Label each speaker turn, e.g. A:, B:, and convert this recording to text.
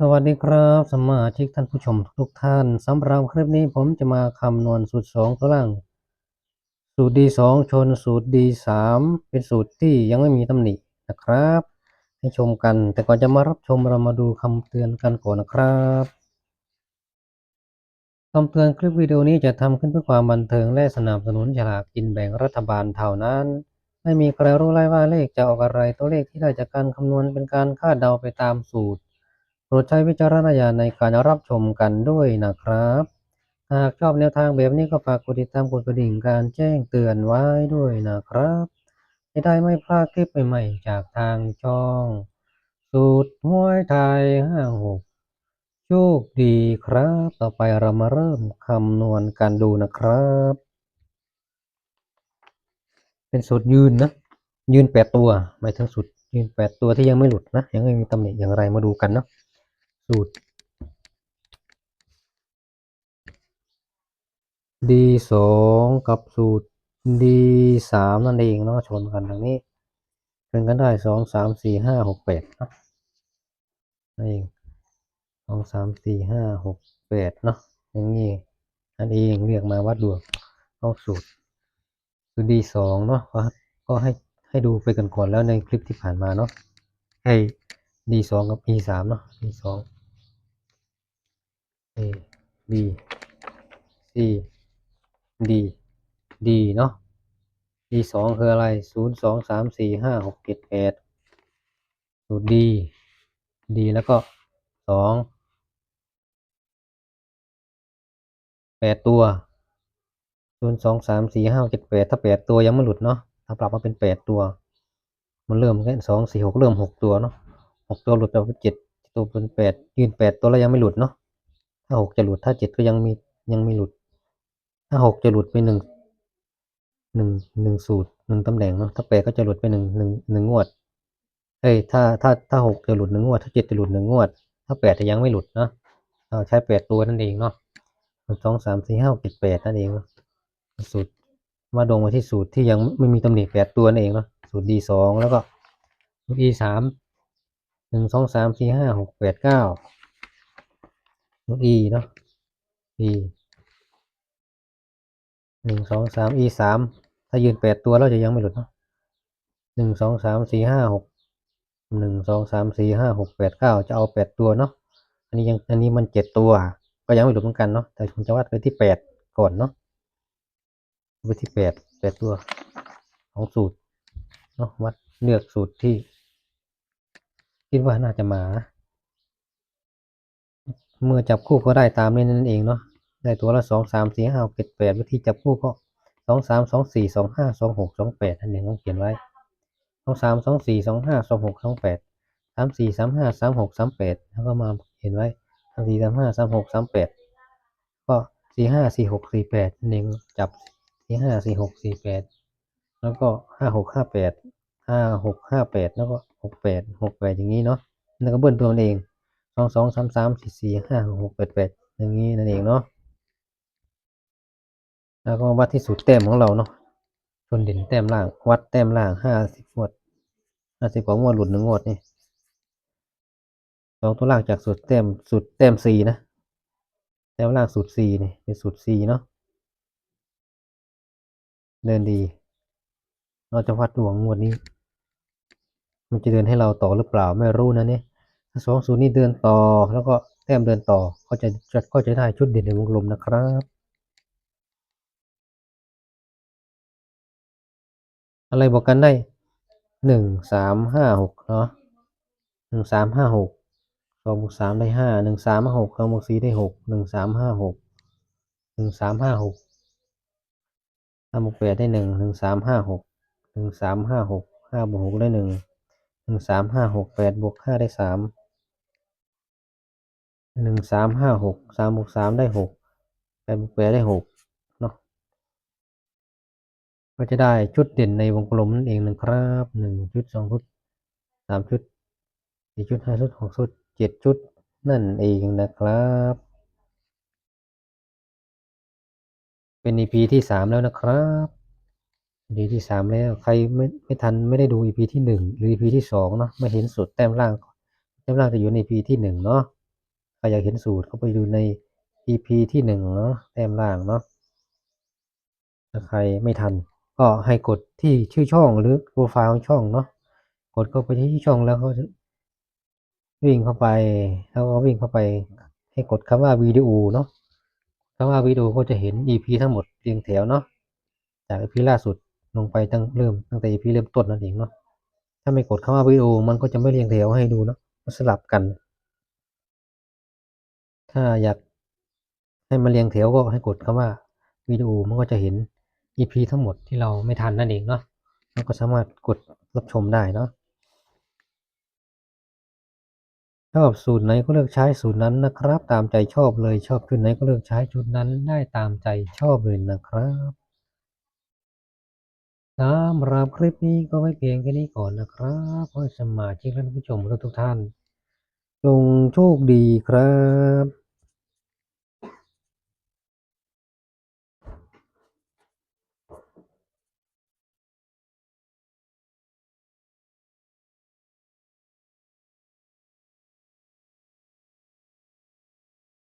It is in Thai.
A: สวัสดีครับสมาชิกท่านผู้ชมทุกท่านสำหรับคลิปนี้ผมจะมาคำนวณสูตรสองตัวล่าง สูตร d สองชนสูตร d สามเป็นสูตรที่ยังไม่มีตำหนินะครับ ให้ชมกันแต่ก่อนจะมารับชมเรามาดูคำเตือนกันก่อนนะครับคำเตือนคลิปวิดีโอนี้จะทำขึ้นเพื่อความบันเทิงและสนับสนุนฉลากกินแบ่งรัฐบาลเท่านั้น ไม่มีใครรู้เลยว่าเลขจะออกอะไรตัวเลขที่ได้จากการคำนวณเป็นการคาดเดาไปตามสูตร โปรดใช้วิจารณญาณในการรับชมกันด้วยนะครับ หากชอบแนวทางแบบนี้ก็ฝากกดติดตามกดกระดิ่งการแจ้งเตือนไว้ด้วยนะครับจะได้ไม่พลาดคลิปใหม่ๆจากทางช่อง สูตรหวยไทยห้าหกโชคดีครับ ต่อไปเรามาเริ่มคำนวณกันดูนะครับ เป็นสูตรยืนนะ ยืนแปดตัวหมายถึงสูตรยืนแปดตัวที่ยังไม่หลุดนะ ยังไม่มีตำหนิอย่างไรมาดูกันเนาะ สูตร d สองกับสูตร d สามนั่นเองเนาะชนกันทางนี้เป็นกันได้สองสามสี่ห้าหกแปดเนาะนั่นเองสองสามสี่ห้าหกแปดเนาะอย่างนี้นั่นเองเรียกมาวัดดวงเข้าสูตรคือ d สองเนาะก็ก็ให้ให้ดูไปกันก่อนแล้วในคลิปที่ผ่านมาเนาะให้ d สองกับ e สามเนาะ d สอง a b c d d เนาะ d สองคืออะไรศูนย์สองสามสี่ห้าหกเจ็ดแปดสูตร d d แล้วก็สองแปดตัวศูนย์สองสามสี่ห้าเจ็ดแปดถ้าแปดตัวยังไม่หลุดเนาะถ้าปรับมาเป็นแปดตัว มันเริ่มแค่สองสี่หกเริ่มหกตัวเนาะหกตัวหลุดไปเป็นเจ็ดตัวเป็นแปดยืนแปดตัวแล้วยังไม่หลุดเนาะ ถ้าหกจะหลุดถ้าเจ็ดก็ยังมียังไม่หลุด ถ้าหกจะหลุดไปหนึ่งหนึ่งหนึ่งสูตรหนึ่งตำแหน่งเนาะถ้าแปดก็จะหลุดไปหนึ่งหนึ่งหนึ่งงวดเอ้ยถ้าถ้าถ้าหกจะหลุดหนึ่งงวด ถ้าเจ็ดจะหลุดหนึ่งงวด ถ้าแปดจะยังไม่หลุดเนาะเราใช้แปดตัวนั่นเองเนาะสองสามสี่ห้าเจ็ดแปดนั่นเองสูตรมาดงมาที่สูตรที่ยังไม่มีตำหนิแปดตัวนั่นเองเนาะสูตร d สองแล้วก็สูตร e สามหนึ่งสองสามสี่ห้าหกแปดเก้า ตร e เนาะ e หนึ่งสองสาม e สามถ้ายืนแปดตัวแล้วจะยังไม่หลุดเนาะหนึ่งสองสามสี่ห้าหกหนึ่งสองสามสี่ห้าหกแปดเก้าจะเอาแปดตัวเนาะอันนี้ยังอันนี้มันเจ็ดตัว ก็ยังไม่หลุดเหมือนกันเนาะแต่ผมจะวัดไปที่แปดก่อนเนาะไปที่แปดแปดตัวของสูตรเนาะวัดเลือกสูตรที่ คิดว่าน่าจะมา เมื่อจับคู่ก็ได้ตามนี้นั่นเองเนาะได้ตัวละสองสามสี่ห้าเจ็ดแปดวิธีจับคู่ก็สองสามสองสี่สองห้าสองหกสองแปดนั่นเองต้องเขียนไว้สองสามสองสี่สองห้าสองหกสองแปดสามสี่สามห้าสามหกสามแปดแล้วก็มาเขียนไว้สามสี่สามห้าสามหกสามแปดก็สี่ห้าสี่หกสี่แปดนั่นเองจับสี่ห้าสี่หกสี่แปดแล้วก็ห้าหกห้าแปดห้าหกห้าแปดแล้วก็หกแปดหกแปดอย่างนี้เนาะแล้วก็เบิ้ลตัวมันเอง สองสองสามสามสี่สี่ห้าหกแปดแปดอย่างนี้นั่นเองเนาะแล้วก็วัดที่สูตรแต้มของเราเนาะชนเด่นแต้มล่าง วัดแต้มล่างห้าสิบงวดห้าสิบกว่างวดหลุดหนึ่งงวดนี่สองตัวล่างจากสูตรแต้มสูตรแต้มสี่นะแต้มล่างสูตรสี่นี่เป็นสูตรสี่เนาะเดินดี เราจะวัดดวงงวดนี้ มันจะเดินให้เราต่อหรือเปล่าไม่รู้นะเนี่ย สองสูตรนี้เดินต่อแล้วก็แต้มเดินต่อก็จะจะก็จะได้ชุดเด่นในวงกลมนะครับอะไรบอกกันได้หนึ่งสามห้าหกเนาะหนึ่งสามห้าหกสองบวกสามได้ห้าหนึ่งสามห้าหกสองบวกสี่ได้หกหนึ่งสามห้าหกหนึ่งสามห้าหกห้าบวกแปดได้หนึ่งหนึ่งสามห้าหกหนึ่งสามห้าหกห้าบวกหกได้หนึ่งหนึ่งสามห้าหกแปดบวกห้าได้สาม หนึ่งสามห้าหกสามบวกสามได้หกแปดบวกแปดได้หกเนาะก็จะได้ชุดเด่นในวงกลมนั่นเองนะครับหนึ่งชุดสองชุดสามชุดสี่ชุดห้าชุดหกชุดเจ็ดชุดนั่นเองนะครับ เป็น EP ที่สามแล้วนะครับ EP ที่สามแล้วใครไม่ไม่ทันไม่ได้ดู EP ที่หนึ่งหรือ EP ที่สองเนาะไม่เห็นสุดแต้มล่างแต้มล่างจะอยู่ใน EP ที่หนึ่งเนาะ ใครอยากเห็นสูตรก็ไปดูใน EP ที่หนึ่งเนาะแต้มล่างเนาะถ้าใครไม่ทัน ก็ให้กดที่ชื่อช่องหรือโปรไฟล์ของช่องเนาะกดเข้าไปที่ช่องแล้วก็วิ่งเข้าไปแล้วก็วิ่งเข้าไป ให้กดคำว่าวิดีโอเนาะคำว่าวิดีโอก็จะเห็น EP ทั้งหมดเรียงแถวเนาะจาก EP ล่าสุดลงไปตั้งเริ่มตั้งแต่ EP เริ่มต้นนั่นเองเนาะถ้าไม่กดคำว่าวิดีโอมันก็จะไม่เรียงแถวให้ดูเนาะมันสลับกัน ถ้าอยากให้มันเรียงแถวก็ให้กดคำว่าวิดีโอมันก็จะเห็น EP ทั้งหมดที่เราไม่ทันนั่นเองเนาะแล้วก็สามารถกดรับชมได้เนาะชอบสูตรไหนก็เลือกใช้สูตรนั้นนะครับ ตามใจชอบเลยชอบชุดไหนก็เลือกใช้ชุดนั้นได้ตามใจชอบเลยนะครับสำหรับคลิปนี้ก็ไว้เพียงแค่นี้ก่อนนะครับขอให้สมาชิกและท่านผู้ชมทุกท่าน จงโชคดีครับ